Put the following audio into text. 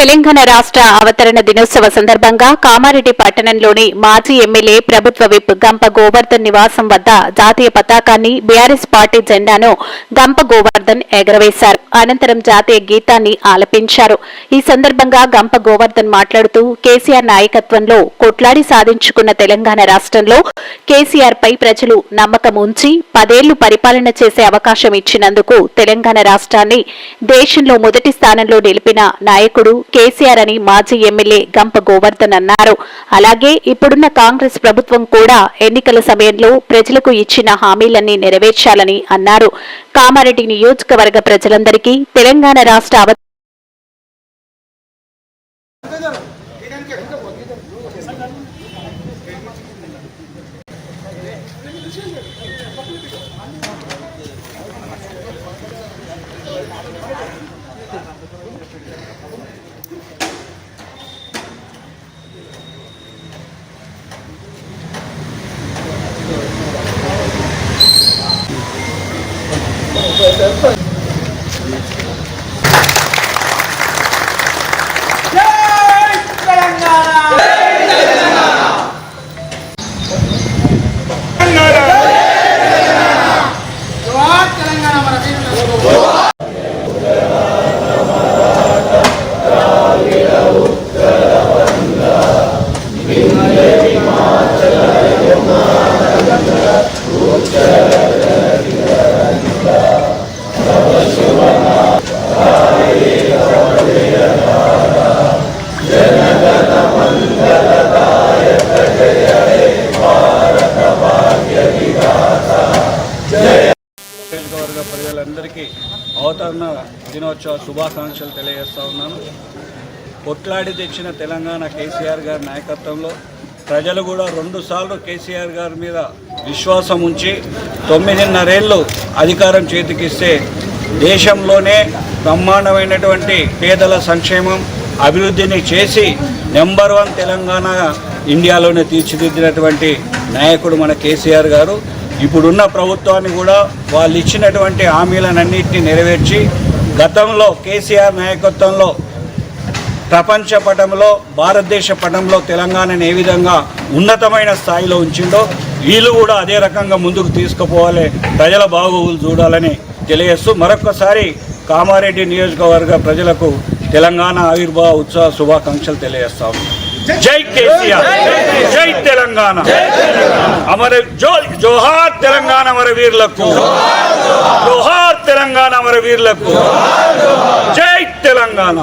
తెలంగాణ రాష్ట్ర అవతరణ దినోత్సవ సందర్భంగా కామారెడ్డి పట్టణంలోని మాజీ ఎమ్మెల్యే ప్రభుత్వ విప్ గంప గోవర్ధన్ నివాసం వద్ద జాతీయ పతాకాన్ని బీఆర్ఎస్ పార్టీ జెండాను గంప గోవర్ధన్ ఎగరవేశారు. అనంతరం జాతీయ గీతాన్ని ఆలపించారు. ఈ సందర్భంగా గంప గోవర్ధన్ మాట్లాడుతూ కేసీఆర్ నాయకత్వంలో కొట్లాడి సాధించుకున్న తెలంగాణ రాష్ట్రంలో కేసీఆర్ పై ప్రజలు నమ్మకం ఉంచి పదేళ్ళు పరిపాలన చేసే అవకాశం ఇచ్చినందుకు తెలంగాణ రాష్ట్రాన్ని దేశంలో మొదటి స్థానంలో నిలిపిన నాయకుడు కేసీఆర్ అని మాజీ ఎమ్మెల్యే గంప గోవర్ధన్ అన్నారు. అలాగే ఇప్పుడున్న కాంగ్రెస్ ప్రభుత్వం కూడా ఎన్నికల సమయంలో ప్రజలకు ఇచ్చిన హామీలన్నీ నెరవేర్చాలని అన్నారు. కామారెడ్డి నియోజకవర్గ ప్రజలందరికీ తెలంగాణ రాష్ట్ర అవ జై అందరికీ అవతరణ దినోత్సవ శుభాకాంక్షలు తెలియజేస్తా ఉన్నాను. కొట్లాడి తెచ్చిన తెలంగాణ కేసీఆర్ గారి నాయకత్వంలో ప్రజలు కూడా రెండుసార్లు కేసీఆర్ గారి మీద విశ్వాసం ఉంచి తొమ్మిదిన్నరేళ్ళు అధికారం చేతికిస్తే దేశంలోనే బ్రహ్మాండమైనటువంటి పేదల సంక్షేమం అభివృద్ధిని చేసి నెంబర్ వన్ తెలంగాణ ఇండియాలోనే తీర్చిదిద్దినటువంటి నాయకుడు మన కేసీఆర్ గారు. ఇప్పుడున్న ప్రభుత్వాన్ని కూడా వాళ్ళు ఇచ్చినటువంటి హామీలన్నింటినీ నెరవేర్చి గతంలో కేసీఆర్ నాయకత్వంలో ప్రపంచ పటంలో భారతదేశ పటంలో తెలంగాణను ఏ విధంగా ఉన్నతమైన స్థాయిలో ఉంచిందో వీళ్ళు కూడా అదే రకంగా ముందుకు తీసుకుపోవాలి. ప్రజల బాగోగులు చూడాలని తెలియజేస్తూ మరొకసారి కామారెడ్డి నియోజకవర్గ ప్రజలకు తెలంగాణ ఆవిర్భావ ఉత్సవ శుభాకాంక్షలు తెలియజేస్తాము. జై కేసీఆర్. జై తెలంగాణ. అమర జోహార్ తెలంగాణ అమర వీరులకు. జోహార్ తెలంగాణ అమర వీరులకు. జై తెలంగాణ.